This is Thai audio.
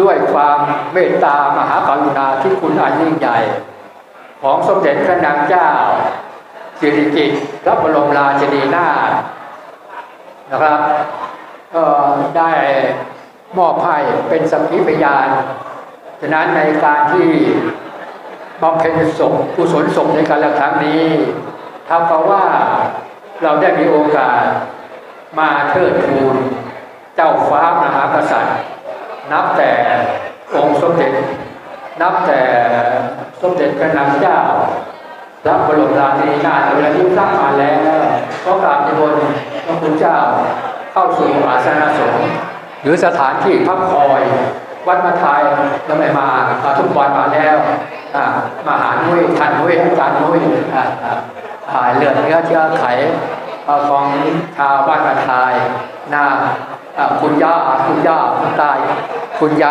ด้วยความเมตตามหากรุณาที่คุณอันยิ่งใหญ่ ของสมเด็จพระนางเจ้า สิริกิติ์พระบรมราชินีนาถนะครับก็ได้มอบให้เป็นสักขีพยาน ฉะนั้นในการที่บำเพ็ญศพกุศลศพในการละครั้งนี้เท่ากับว่าเราได้มีโอกาสมาเทิดทูนเจ้าฟ้ามหากษัตริย์ นับแต่องค์สมเด็จ นับแต่สมเด็จพระนางเจ้าพระบรมราชินีนาถเวลาที่สร้างมาแล้วก็กราบนิมนต์พระคุณเจ้าเข้าสู่อาสนะสงฆ์หรือสถานที่พักคอยวัดมาทายยังไม่มามาทุกวันมาแล้วอ่ามาหานุ้ยทันนุ้ยอาจารนุ้ยอ่าอ่าอ่าเลือดเนื้อเชื้อไขอ่าของชาวบ้านมาทายนาอ่าคุณย่าคุณย่า ตาย คุณยาย